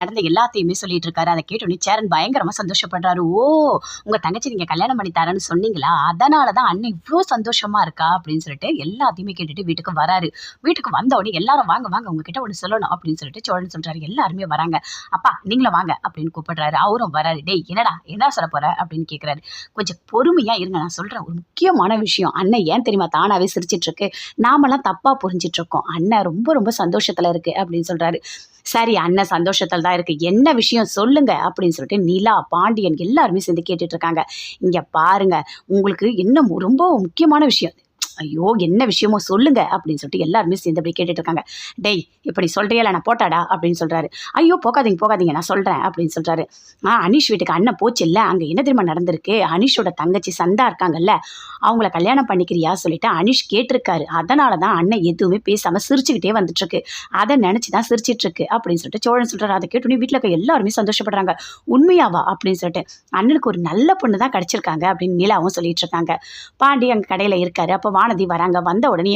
நடந்த எல்லாத்தையுமே சொல்லிட்டு இருக்காரு. அதை கேட்டோன்னே சேரன் பயங்கரமா சந்தோஷப்படுறாரு. ஓ உங்க தங்கச்சி நீங்க கல்யாணம் பண்ணி தரேன்னு சொன்னீங்களா? அதனால தான் அண்ணன் இவ்வளோ சந்தோஷமா இருக்கா? அப்படின்னு சொல்லிட்டு எல்லாத்தையுமே கேட்டுட்டு வீட்டுக்கு வராரு. வீட்டுக்கு வந்த உடனே எல்லாரும் வாங்க வாங்க உங்ககிட்ட ஒன்று சொல்லணும். அப்படின்னு சொல்லிட்டு சோழன் சொல்றாரு. எல்லாருமே வராங்க. அப்பா நீங்களும் வாங்க. அப்படின்னு கூப்பிடுறாரு. அவரும் வராரு. டேய் என்னடா என்ன சொல்ல போற? அப்படின்னு கேட்குறாரு கொஞ்சம் பொறுமையா இருங்க. நான் சொல்றேன் ஒரு முக்கியமான விஷயம். அண்ணன் ஏன் தெரியுமா தானாவே சிரிச்சிட்டு இருக்கு நாமெல்லாம் தப்பா புரிஞ்சிட்டு இருக்கோம் அண்ணன் ரொம்ப ரொம்ப சந்தோஷத்துல இருக்கு. அப்படின்னு சொல்றாரு. சரி அண்ணன் சந்தோஷத்தில் தான் இருக்கு. என்ன விஷயம் சொல்லுங்க அப்படின்னு சொல்லிட்டு நிலா பாண்டியன் எல்லாருமே சேர்ந்து கேட்டுட்டு இருக்காங்க. இங்க பாருங்க உங்களுக்கு இன்னும் ரொம்ப முக்கியமான விஷயம். ஐயோ என்ன விஷயமோ சொல்லுங்க அப்படின்னு சொல்லிட்டு எல்லாருமே சேர்ந்து அப்படி கேட்டுட்டு இருக்காங்க. டேய் இப்படி சொல்றியல நான் போட்டாடா அப்படின்னு சொல்றாரு. ஐயோ போகாதீங்க போகாதீங்க நான் சொல்றேன் அப்படின்னு சொல்றாரு. ஆ அனீஷ் வீட்டுக்கு அண்ணன் போச்சு இல்லை அங்க என்ன தெரியுமா நடந்திருக்கு? அனீஷோட தங்கச்சி சந்தா இருக்காங்கல்ல அவங்கள கல்யாணம் பண்ணிக்கிறியா சொல்லிட்டு அனீஷ் கேட்டிருக்காரு. அதனால தான் அண்ணன் எதுவுமே பேசாம சிரிச்சுக்கிட்டே வந்துட்டு இருக்கு அதை நினைச்சு தான் சிரிச்சிட்டு இருக்கு அப்படின்னு சொல்லிட்டு சோழன் சொல்றாரு. அதை கேட்டு வீட்டில் இருக்க எல்லாருமே சந்தோஷப்படுறாங்க. உண்மையாவா அப்படின்னு சொல்லிட்டு அண்ணனுக்கு ஒரு நல்ல பொண்ணு தான் கிடைச்சிருக்காங்க அப்படின்னு நிலாவும் சொல்லிட்டு இருக்காங்க. பாண்டி அங்கே கடையில் இருக்காரு. அப்போ வானதி வராங்க. வந்த உடனே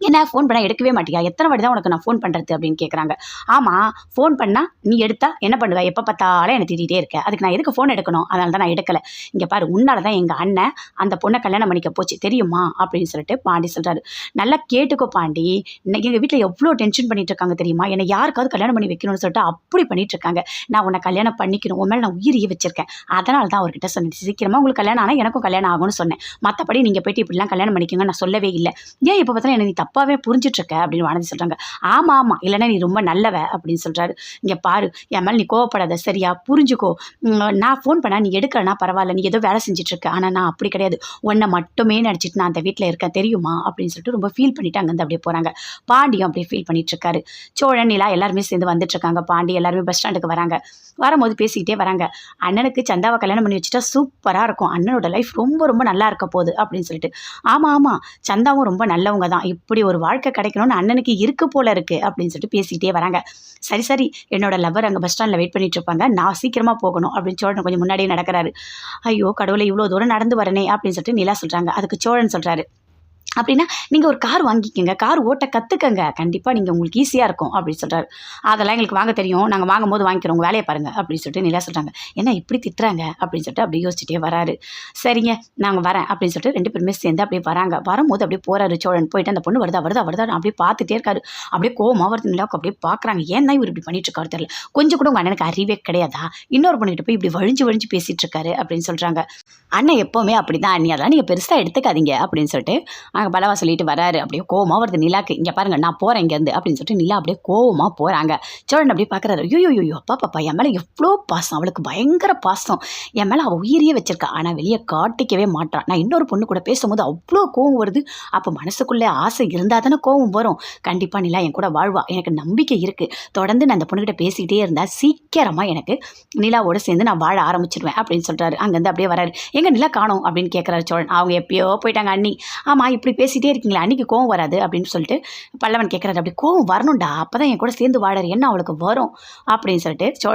என்ன ஃபோன் பண்ணால் எடுக்கவே மாட்டியா? எத்தனை வாட்டி தான் உனக்கு நான் ஃபோன் பண்ணுறது அப்படின்னு கேட்குறாங்க ஆமாம் ஃபோன் பண்ணால் நீ எடுத்தா என்ன பண்ணுவ? எப்போ பார்த்தாலும் என்னை திட்டிகிட்டே இருக்க. அதுக்கு நான் எதுக்கு ஃபோன் எடுக்கணும்? அதனால தான் நான் எடுக்கலை. இங்கே பாரு உன்னால தான் எங்கள் அண்ணன் அந்த பொண்ணை கல்யாணம் பண்ணிக்க போச்சு. தெரியுமா? அப்படின்னு சொல்லிட்டு பாண்டி சொல்கிறாரு நல்லா கேட்டுக்கோ பாண்டி. இன்னைக்கு எங்கள் வீட்டில் எவ்வளோ டென்ஷன் பண்ணிட்டு இருக்காங்க தெரியுமா? என்னை யாருக்காவது கல்யாணம் பண்ணி வைக்கணும்னு சொல்லிட்டு அப்படி பண்ணிட்டு இருக்காங்க. நான் உன்னை கல்யாணம் பண்ணிக்கணும். உன் மேலே நான் உயிரியே வச்சிருக்கேன் அதனால தான் அவர்கிட்ட சொன்னேன். சீக்கிரமாக உங்களுக்கு கல்யாணம் ஆனால் எனக்கும் கல்யாணம் ஆகும்னு சொன்னேன். மற்றபடி நீங்கள் போயிட்டு இப்படிலாம் கல்யாணம் பண்ணிக்கோங்க நான் சொல்லவே இல்லை. ஏன் இப்போ பார்த்தா என்ன நீ தப்பாகவே புரிஞ்சிட்ருக்க அப்படின்னு வானதி சொல்கிறாங்க ஆமாம் ஆமாம் இல்லைன்னா நீ ரொம்ப நல்லவ அப்படின்னு சொல்கிறாரு இங்கே பாரு என் மேலே நீ கோவப்படாத சரியா? புரிஞ்சுக்கோ. நான் ஃபோன் பண்ணால் நீ எடுக்கலனா பரவாயில்ல நீ ஏதோ வேலை செஞ்சிட்ருக்க. ஆனால் நான் அப்படி கிடையாது. உன்னை மட்டுமே நினச்சிட்டு நான் அந்த வீட்டில் இருக்கேன் தெரியுமா? அப்படின்னு சொல்லிட்டு ரொம்ப ஃபீல் பண்ணிட்டு அங்கேருந்து அப்படியே போகிறாங்க பாண்டியும் அப்படியே ஃபீல் பண்ணிகிட்ருக்காரு சோழன் நிலா எல்லாருமே சேர்ந்து வந்துட்டுருக்காங்க பாண்டி எல்லாருமே பஸ் ஸ்டாண்டுக்கு வராங்க. வரும்போது பேசிக்கிட்டே வராங்க. அண்ணனுக்கு சந்தாவை கல்யாணம் பண்ணி வச்சுட்டா சூப்பராக இருக்கும். அண்ணனோட லைஃப் ரொம்ப ரொம்ப நல்லா இருக்க போகுது அப்படின்னு சொல்லிட்டு. ஆமாம் ஆமாம் சந்தாவும் ரொம்ப நல்லவங்க தான். இப்படி ஒரு வாழ்க்கை கிடைக்கணும்னு அண்ணனுக்கு இருக்கு போல இருக்கு அப்படின்னு சொல்லிட்டு பேசிக்கிட்டே வராங்க. சரி சரி என்னோட லவர் அங்கே பஸ் ஸ்டாண்டில் வெயிட் பண்ணிட்டு இருப்பாங்க. நான் சீக்கிரமாக போகணும் அப்படின்னு சோழன் கொஞ்சம் முன்னாடியே நடக்கிறாரு. ஐயோ கடவுளை இவ்வளோ தூரம் நடந்து வரனே அப்படின்னு சொல்லிட்டு நிலா சொல்கிறாங்க அதுக்கு சோழன் சொல்கிறாரு அப்படின்னா நீங்கள் ஒரு கார் வாங்கிக்கோங்க. கார் ஓட்ட கற்றுக்கங்க கண்டிப்பாக நீங்கள் உங்களுக்கு ஈஸியாக இருக்கும் அப்படின்னு சொல்கிறாரு அதெல்லாம் எங்களுக்கு வாங்க தெரியும். நாங்கள் வாங்கும் போது வாங்கிக்கிறோம். உங்கள் வேலையை பாருங்கள் அப்படின்னு சொல்லிட்டு நிலா சொல்கிறாங்க என்ன இப்படி திட்டுறாங்க? அப்படின்னு சொல்லிட்டு அப்படியே யோசிச்சுட்டே வராரு. சரிங்க நாங்கள் வரேன் அப்படின்னு சொல்லிட்டு ரெண்டு பேருமே சேர்ந்து அப்படியே வராங்க. வரும்போது அப்படியே போகிறாரு சோழன். போயிட்டு அந்த பொண்ணு வருதா வருதா வருதா அப்படியே பார்த்துட்டே இருக்காரு. அப்படியே கோவமாக வருது நிலாவுக்கு. அப்படியே பார்க்குறாங்க. ஏன் தான் இவர் இப்படி பண்ணிட்டு இருக்காரு தெரியல. கொஞ்சம் கூட உங்கள் அண்ணனுக்கு அறிவே கிடையாதா? இன்னொரு பொண்ணுகிட்ட போய் இப்படி வழிஞ்சு வழிஞ்சு பேசிகிட்டு இருக்காரு அப்படின்னு சொல்கிறாங்க அண்ணன் எப்போவுமே அப்படி தான் அண்ணி அதெல்லாம் நீங்கள் பெருசாக எடுத்துக்காதீங்க அப்படின்னு சொல்லிட்டு அங்கே பலவா சொல்லிட்டு வராரு. அப்படியே கோவமாக வருது நிலாக்கு. இங்கே பாருங்கள் நான் போகிறேன் இங்கேருந்து அப்படின்னு சொல்லிட்டு நிலா அப்படியே கோவமாக போகிறாங்க சோழன் அப்படியே பார்க்குறாரு ஐயோ ஐயோ அப்பா பாப்பா என் மேலே எவ்வளோ பாசம். அவளுக்கு பயங்கர பாசம். என் மேலே அவள் உயிரியே வச்சிருக்கா. ஆனால் வெளியே காட்டிக்கவே மாட்டான் நான் இன்னொரு பொண்ணு கூட பேசும்போது அவ்வளோ கோவம் வருது. அப்போ மனசுக்குள்ளே ஆசை இருந்தால் தானே கோவம் வரும். கண்டிப்பாக நிலா என் கூட வாழ்வா. எனக்கு நம்பிக்கை இருக்குது தொடர்ந்து நான் அந்த பொண்ணுகிட்ட பேசிக்கிட்டே இருந்தால் சீக்கிரமாக எனக்கு நிலாவோட சேர்ந்து நான் வாழ ஆரம்பிச்சிடுவேன் அப்படின்னு சொல்கிறாரு அங்கேருந்து அப்படியே வராரு. எங்கே நிலா காணோம் அப்படின்னு கேட்குறாரு சோழன். அவங்க எப்பயோ போயிட்டாங்க அண்ணி. ஆமாம் இப்படி பேசிகிட்டே இருக்கீங்களா அன்றைக்கி கோவம் வராது அப்படின்னு சொல்லிட்டு பல்லவன் கேட்குறாரு அப்படி கோவம் வரணும்டா அப்போ தான் என் கூட சேர்ந்து வாழற என்ன அவளுக்கு வரும்? அப்படின்னு சொல்லிட்டு சோழன்